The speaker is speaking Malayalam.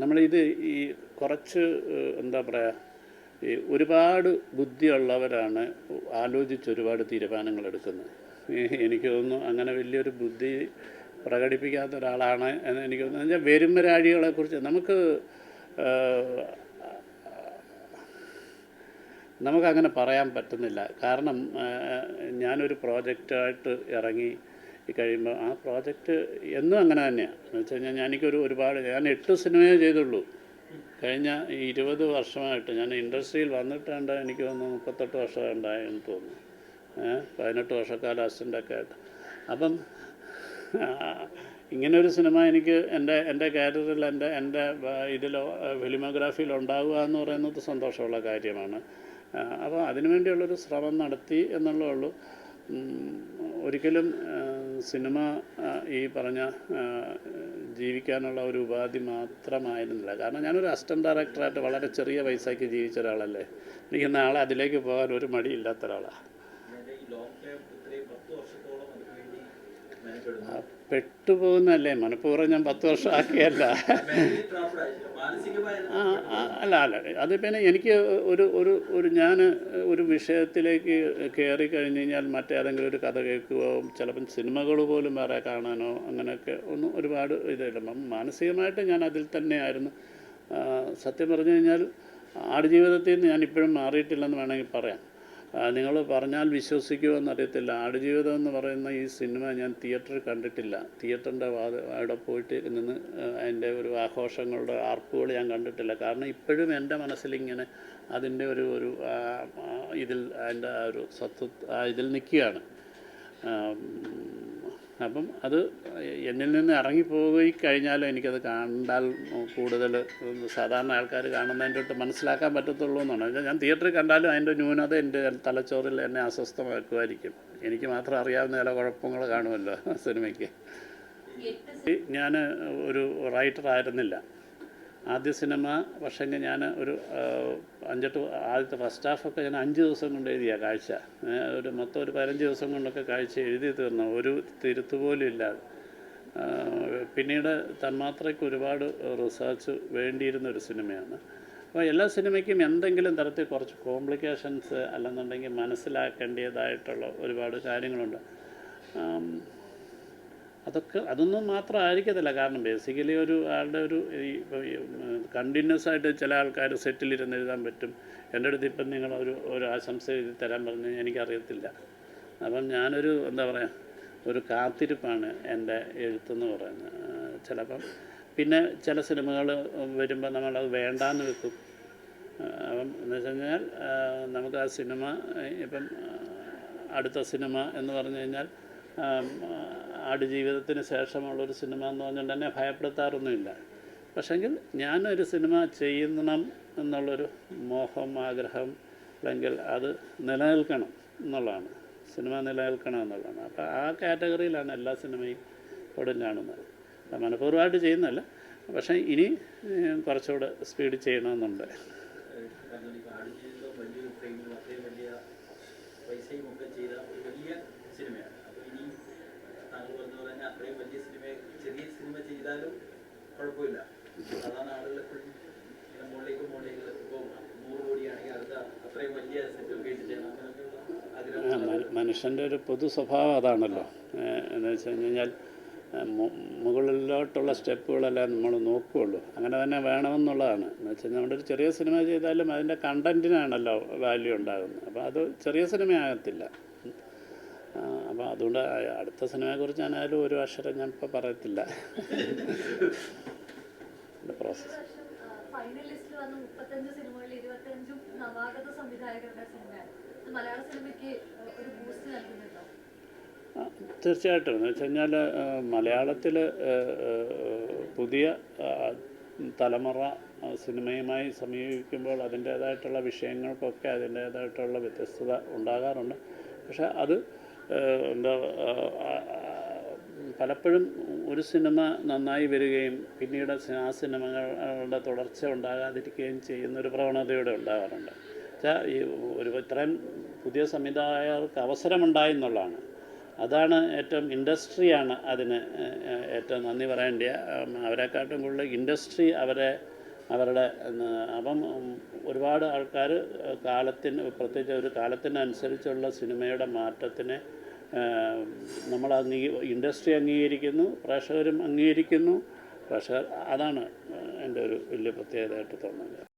നമ്മളിത് ഈ കുറച്ച് എന്താ പറയുക ഈ ഒരുപാട് ബുദ്ധിയുള്ളവരാണ് ആലോചിച്ച് ഒരുപാട് തീരുമാനങ്ങൾ എടുക്കുന്നത് എനിക്ക് തോന്നുന്നു അങ്ങനെ വലിയൊരു ബുദ്ധി പ്രകടിപ്പിക്കാത്ത ഒരാളാണ് എന്ന് എനിക്ക് തോന്നുന്നു. എന്നുവെച്ചാൽ വരുംവരാഴികളെ കുറിച്ച് നമുക്ക് നമുക്കങ്ങനെ പറയാൻ പറ്റുന്നില്ല. കാരണം ഞാനൊരു പ്രോജക്റ്റായിട്ട് ഇറങ്ങി കഴിയുമ്പോൾ ആ പ്രോജക്റ്റ് എന്നും അങ്ങനെ തന്നെയാണ്. എന്ന് വെച്ച് കഴിഞ്ഞാൽ എനിക്കൊരു ഒരുപാട് ഞാൻ എട്ട് സിനിമയേ ചെയ്തുള്ളൂ. കഴിഞ്ഞ ഇരുപത് വർഷമായിട്ട് ഞാൻ ഇൻഡസ്ട്രിയിൽ വന്നിട്ടുണ്ട് എനിക്ക് തോന്നുന്നു മുപ്പത്തെട്ട് വർഷം ഉണ്ടായെന്ന് തോന്നുന്നു പതിനെട്ട് വർഷക്കാലം അസിസ്റ്റന്റൊക്കെ ആയിട്ട്. അപ്പം ഇങ്ങനൊരു സിനിമ എനിക്ക് എന്റെ എന്റെ കാരിയറിൽ എന്റെ എന്റെ ഇതിലോ ഫിലിമോഗ്രാഫിയിൽ ഉണ്ടാവുക എന്ന് പറയുന്നത് സന്തോഷമുള്ള കാര്യമാണ്. അപ്പോൾ അതിനുവേണ്ടിയുള്ളൊരു ശ്രമം നടത്തി എന്നുള്ളേ ഉള്ളൂ. ഒരിക്കലും സിനിമ ഈ പറഞ്ഞ ജീവിക്കാനുള്ള ഒരു ഉപാധി മാത്രമായിരുന്നില്ല. കാരണം ഞാനൊരു അസിസ്റ്റന്റ് ഡയറക്ടറായിട്ട് വളരെ ചെറിയ പൈസയ്ക്ക് ജീവിച്ച ഒരാളല്ലേ. എനിക്ക് നാളെ അതിലേക്ക് പോകാൻ ഒരു മടിയില്ലാത്ത ഒരാളാണ് പെട്ടുപോകുന്നല്ലേ? മനഃപൂർവം ഞാൻ പത്ത് വർഷം ആക്കിയല്ല മെന്റലി ട്രാപ്ഡ് ആയി മാനസികമായ ആ, ആ, അല്ല അല്ല അത് പിന്നെ എനിക്ക് ഒരു ഒരു ഒരു ഞാൻ ഒരു വിഷയത്തിലേക്ക് കയറി കഴിഞ്ഞ് കഴിഞ്ഞാൽ മറ്റേതെങ്കിലും ഒരു കഥ കേൾക്കുകയോ ചിലപ്പം സിനിമകൾ പോലും വേറെ കാണാനോ അങ്ങനെയൊക്കെ ഒന്നും ഒരുപാട് ഇതില്ല. മാനസികമായിട്ട് ഞാൻ അതിൽ തന്നെയായിരുന്നു. സത്യം പറഞ്ഞു കഴിഞ്ഞാൽ ആടുജീവിതത്തിൽ നിന്ന് ഞാൻ ഇപ്പോഴും മാറിയിട്ടില്ലെന്ന് വേണമെങ്കിൽ പറയാം. നിങ്ങൾ പറഞ്ഞാൽ വിശ്വസിക്കുമോ എന്നറിയത്തില്ല. ആടുജീവിതം എന്ന് പറയുന്ന ഈ സിനിമ ഞാൻ തിയേറ്ററിൽ കണ്ടിട്ടില്ല. തിയേറ്ററിന്റെ അവിടെ പോയിട്ട് നിന്ന് അതിന്റെ ഒരു ആഘോഷങ്ങളുടെ ആർപ്പുകൾ ഞാൻ കണ്ടിട്ടില്ല. കാരണം ഇപ്പോഴും എന്റെ മനസ്സിലിങ്ങനെ അതിന്റെ ഒരു ഒരു ഇതിൽ അതിന്റെ ആ ഒരു സത്വ ഇതിൽ നിൽക്കുകയാണ്. അപ്പം അത് എന്നിൽ നിന്ന് ഇറങ്ങിപ്പോയി കഴിഞ്ഞാലും എനിക്കത് കണ്ടാൽ കൂടുതൽ സാധാരണ ആൾക്കാർ കാണുന്നതിന്റെ തൊട്ട് മനസ്സിലാക്കാൻ പറ്റത്തുള്ളൂ എന്നാണ്. ഞാൻ തിയേറ്ററിൽ കണ്ടാലും അതിന്റെ ന്യൂനത എന്റെ തലച്ചോറിൽ എന്നെ അസ്വസ്ഥമാക്കുമായിരിക്കും. എനിക്ക് മാത്രം അറിയാവുന്ന ചില കുഴപ്പങ്ങൾ കാണുമല്ലോ സിനിമയ്ക്ക്. ഞാൻ ഒരു റൈറ്റർ ആയിരുന്നില്ല. ആദ്യ സിനിമ പക്ഷേങ്കിൽ ഞാൻ ഒരു അഞ്ചെട്ട് ആദ്യത്തെ ഫസ്റ്റ് ഹാഫൊക്കെ ഞാൻ അഞ്ച് ദിവസം കൊണ്ട് എഴുതിയ കാഴ്ച. ഒരു മൊത്തം ഒരു പതിനഞ്ച് ദിവസം കൊണ്ടൊക്കെ കാഴ്ച എഴുതി തീർന്നു. ഒരു തിരുത്തു പോലും ഇല്ലാതെ. പിന്നീട് തന്മാത്രയ്ക്ക് ഒരുപാട് റിസർച്ച് വേണ്ടിയിരുന്ന ഒരു സിനിമയാണ്. അപ്പോൾ എല്ലാ സിനിമയ്ക്കും എന്തെങ്കിലും തരത്തിൽ കുറച്ച് കോംപ്ലിക്കേഷൻസ് അല്ലെന്നുണ്ടെങ്കിൽ മനസ്സിലാക്കേണ്ടതായിട്ടുള്ള ഒരുപാട് കാര്യങ്ങളുണ്ട്. അതൊക്കെ അതൊന്നും മാത്രം ആയിരിക്കത്തില്ല കാരണം ബേസിക്കലി ഒരു ആളുടെ ഒരു ഈ കണ്ടിന്യൂസ് ആയിട്ട് ചില ആൾക്കാർ സെറ്റിലിരുന്ന് എഴുതാൻ പറ്റും. എന്റെ അടുത്ത് ഇപ്പം നിങ്ങൾ ഒരു ഒരു ആശംസ എഴുതി തരാൻ പറഞ്ഞ് എനിക്കറിയത്തില്ല. അപ്പം ഞാനൊരു എന്താ പറയുക ഒരു കാത്തിരിപ്പാണ് എന്റെ എഴുത്തെന്ന് പറയുന്നത്. ചിലപ്പം പിന്നെ ചില സിനിമകൾ വരുമ്പോൾ നമ്മളത് വേണ്ടാന്ന് വെക്കും. അപ്പം എന്ന് വെച്ച് കഴിഞ്ഞാൽ നമുക്ക് ആ സിനിമ ഇപ്പം അടുത്ത സിനിമ എന്ന് പറഞ്ഞു കഴിഞ്ഞാൽ ആടുജീവിതത്തിന് ശേഷമുള്ളൊരു സിനിമ എന്ന് പറഞ്ഞുകൊണ്ട് എന്നെ ഭയപ്പെടുത്താറൊന്നുമില്ല. പക്ഷെങ്കിൽ ഞാനൊരു സിനിമ ചെയ്യണം എന്നുള്ളൊരു മോഹം ആഗ്രഹം അല്ലെങ്കിൽ അത് നിലനിൽക്കണം എന്നുള്ളതാണ്. സിനിമ നിലനിൽക്കണം എന്നുള്ളതാണ്. അപ്പോൾ ആ കാറ്റഗറിയിലാണ് എല്ലാ സിനിമയും ഇവിടെ കാണുന്നത്. മനഃപൂർവമായിട്ട് ചെയ്യുന്നതല്ല. പക്ഷേ ഇനി കുറച്ചുകൂടെ സ്പീഡ് ചെയ്യണമെന്നുണ്ട് പറഞ്ഞ ഈ ആടുജീവിതം വലിയൊരു ഫ്രെയിമിൽ അത്രയും വലിയ പൈസയും ഒക്കെ ചെയ്ത ഒരു വലിയ സിനിമയാണ് അപ്പോൾ ഇനി താങ്കൾ പറഞ്ഞ പോലെ തന്നെ അത്രയും വലിയ സിനിമ ചെറിയ സിനിമ ചെയ്താലും കുഴപ്പമില്ല. സാധാരണ ആളുകൾ എപ്പോഴും മുകളിലേക്ക് മുകളിലേക്ക് ഇപ്പോൾ നൂറ് കോടിയാണെങ്കിൽ അടുത്ത അത്രയും വലിയ സെറ്റ് ഒക്കെ ചെയ്യണം അങ്ങനെയൊക്കെയുള്ള ആ, ആഗ്രഹം മ- മനുഷ്യന്റെ ഒരു പൊതു സ്വഭാവം അതാണല്ലോ. എന്ന് വെച്ച് കഴിഞ്ഞ് കഴിഞ്ഞാൽ മുകളിലോട്ടുള്ള സ്റ്റെപ്പുകളെല്ലാം നമ്മൾ നോക്കുകയുള്ളൂ അങ്ങനെ തന്നെ വേണമെന്നുള്ളതാണ്. എന്ന് വെച്ചാൽ നമ്മുടെ ഒരു ചെറിയ സിനിമ ചെയ്താലും അതിന്റെ കണ്ടന്റിനാണല്ലോ വാല്യൂ ഉണ്ടാകുന്നത്. അപ്പോൾ അത് ചെറിയ സിനിമയാകത്തില്ല. അപ്പോൾ അതുകൊണ്ട് അടുത്ത സിനിമയെക്കുറിച്ച് ഞാനായാലും ഒരു അക്ഷരം ഞാൻ ഇപ്പോൾ പറയത്തില്ല. പ്രോസസ്സ് തീർച്ചയായിട്ടും. എന്ന് വെച്ച് കഴിഞ്ഞാൽ മലയാളത്തിൽ പുതിയ തലമുറ സിനിമയുമായി സമീപിക്കുമ്പോൾ അതിന്റേതായിട്ടുള്ള വിഷയങ്ങൾക്കൊക്കെ അതിന്റേതായിട്ടുള്ള വ്യത്യസ്തത ഉണ്ടാകാറുണ്ട്. പക്ഷേ അത് എന്താ പലപ്പോഴും ഒരു സിനിമ നന്നായി വരികയും പിന്നീട് ആ സിനിമകളുടെ തുടർച്ച ഉണ്ടാകാതിരിക്കുകയും ചെയ്യുന്നൊരു പ്രവണതയോടെ ഉണ്ടാകാറുണ്ട്. വെച്ചാൽ ഈ ഒരു ഇത്രയും പുതിയ സംവിധായകർക്ക് അവസരമുണ്ടായി എന്നുള്ളതാണ്. അതാണ് ഏറ്റവും ഇൻഡസ്ട്രിയാണ് അതിന് ഏറ്റവും നന്ദി പറയേണ്ട അവരെക്കാട്ടും കൂടുതൽ ഇൻഡസ്ട്രി അവരെ അവരുടെ അപ്പം ഒരുപാട് ആൾക്കാർ കാലത്തിന് പ്രത്യേകിച്ച് ഒരു കാലത്തിനനുസരിച്ചുള്ള സിനിമയുടെ മാറ്റത്തിനെ നമ്മൾ അംഗീ ഇൻഡസ്ട്രി അംഗീകരിക്കുന്നു പ്രേക്ഷകരും അംഗീകരിക്കുന്നു. പ്രേക്ഷകർ അതാണ് എന്റെ ഒരു വലിയ പ്രത്യേകതയായിട്ട് തോന്നുന്നത്.